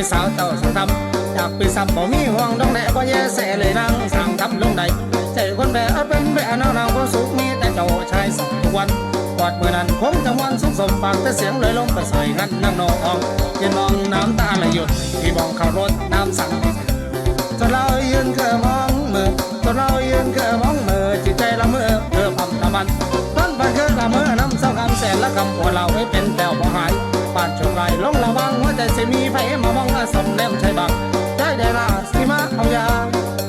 ให้สาวเจ้าสังทำจากปีซ้ำบ่มีห่วงดองแดดก็แย่แสเลยนางสั่งทำลงใดใจคนแบเอาเป็นแบนเอานางก็สุขมีแต่เจ้าชายสักทุกวันกอดเมื่อนั้นคงจะวันสุขสมปากแต่เสียงเลยลงไปใส่งันนั่งนองยืนมองน้ำตาไหลหยุดพี่มองข้ารถน้ำสั่งจนเรายืนเกอมองมือจนเรายืนเกอมองมือจิตใจละเมอเธอพัมละมันต้นไปเกิดละเมอน้ำเศร้าคำแสนและคำปวดเราไม่เป็น ระวังว่าใจสิมีไฟมามองละสมแนมใช่บังใจได้ละสิมาเอายาเอายา